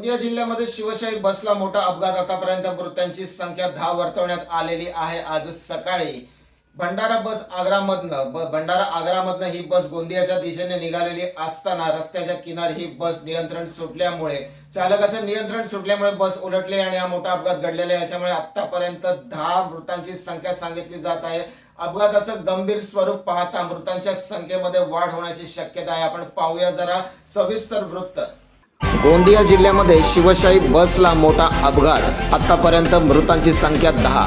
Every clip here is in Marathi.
गोंदिया जिल्ह्यामध्ये शिवशाही बसला मोठा अपघात. आतापर्यंत मृतांची संख्या दहा वर्तवण्यात आलेली आहे. आज सकाळी भंडारा बस आग्रामधनं भंडारा आग्रामधनं ही बस गोंदियाच्या दिशेने निघालेली असताना रस्त्याच्या किनारी ही बस नियंत्रण सुटल्यामुळे चालकाचं नियंत्रण सुटल्यामुळे बस उलटली आणि हा मोठा अपघात घडलेला आहे. याच्यामुळे आतापर्यंत दहा मृतांची संख्या सांगितली जात आहे. अपघाताचं गंभीर स्वरूप पाहता मृतांच्या संख्येमध्ये वाढ होण्याची शक्यता आहे. आपण पाहूया जरा सविस्तर वृत्त. गोंदिया जिल्ह्यामध्ये शिवशाही बसला मोठा अपघात. आतापर्यंत मृतांची संख्या दहा.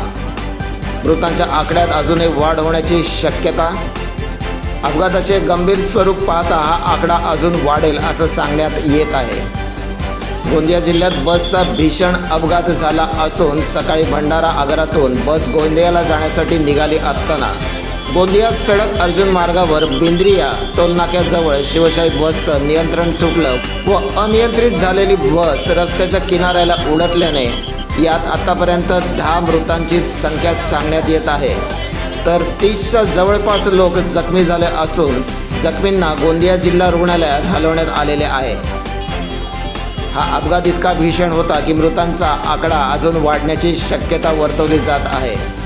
मृतांच्या आकड्यात अजूनही वाढ होण्याची शक्यता. अपघाताचे गंभीर स्वरूप पाहता हा आकडा अजून वाढेल असं सांगण्यात येत आहे. गोंदिया जिल्ह्यात बसचा भीषण अपघात झाला असून सकाळी भंडारा आगारातून बस गोंदियाला जाण्यासाठी निघाली असताना गोंदिया सडक अर्जुन मार्गावर बिंद्रिया टोलनाक्याजवळ शिवशाही बसचं नियंत्रण सुटलं व अनियंत्रित झालेली बस रस्त्याच्या किनाऱ्याला उलटल्याने यात आतापर्यंत दहा मृतांची संख्या सांगण्यात येत आहे. तर तीसच्या जवळपास लोक जखमी झाले असून जखमींना गोंदिया जिल्हा रुग्णालयात हलवण्यात आलेले आहे. हा अपघात इतका भीषण होता की मृतांचा आकडा अजून वाढण्याची शक्यता वर्तवली जात आहे.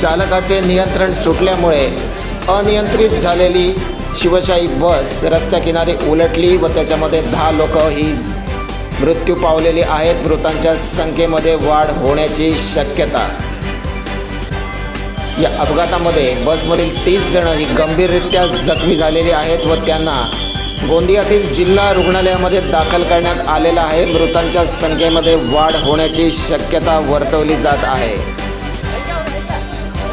चालकाचे नियंत्रण सुटल्यामुळे अनियंत्रित झालेली शिवशाही बस रस्त्याकिनारी उलटली व त्याच्यामध्ये दहा लोक ही मृत्यू पावलेली आहेत. मृतांच्या संख्येमध्ये वाढ होण्याची शक्यता. या अपघातामध्ये बसमधील तीस जण ही गंभीररित्या जखमी झालेली आहेत व त्यांना गोंदियातील जिल्हा रुग्णालयामध्ये दाखल करण्यात आलेला आहे. मृतांच्या संख्येमध्ये वाढ होण्याची शक्यता वर्तवली जात आहे.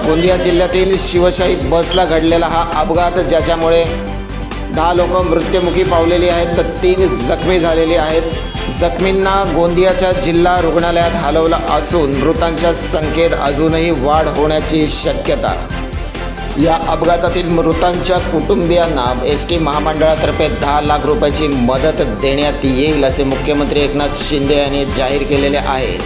गोंदिया जिल्ह्यातील शिवशाही बसला घडलेला हा अपघात ज्याच्यामुळे दहा लोक मृत्युमुखी पावलेली आहेत तर तीन जखमी झालेली आहेत. जखमींना गोंदियाच्या जिल्हा रुग्णालयात हलवलं असून मृतांच्या संख्येत अजूनही वाढ होण्याची शक्यता. या अपघातातील मृतांच्या कुटुंबियांना एस टी महामंडळातर्फे दहा लाख रुपयाची मदत देण्यात येईल असे मुख्यमंत्री एकनाथ शिंदे यांनी जाहीर केलेले आहे.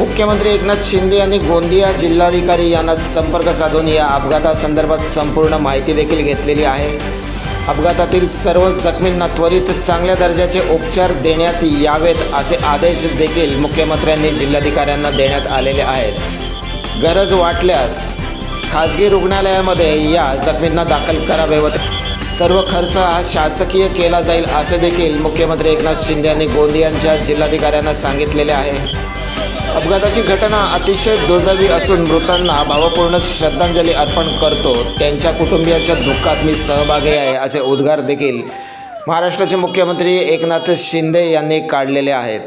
मुख्यमंत्री एकनाथ शिंदे यांनी गोंदिया जिल्हाधिकारी यांना संपर्क साधून या अपघातासंदर्भात संपूर्ण माहिती देखील घेतलेली आहे. अपघातातील सर्व जखमींना त्वरित चांगल्या दर्जाचे उपचार देण्यात यावेत असे आदेश देखील मुख्यमंत्र्यांनी जिल्हाधिकाऱ्यांना देण्यात आलेले आहेत. गरज वाटल्यास खाजगी रुग्णालयामध्ये या जखमींना दाखल करावे व सर्व खर्च हा शासकीय केला जाईल असे देखील मुख्यमंत्री एकनाथ शिंदे यांनी गोंदियांच्या जिल्हाधिकाऱ्यांना सांगितलेले आहे. अपघाताची घटना अतिशय दुर्दैवी असून मृतांना भावपूर्ण श्रद्धांजली अर्पण करतो. त्यांच्या कुटुंबियांच्या दुःखात मी सहभागी आहे असे उद्गार देखील महाराष्ट्राचे मुख्यमंत्री एकनाथ शिंदे यांनी काढलेले आहेत.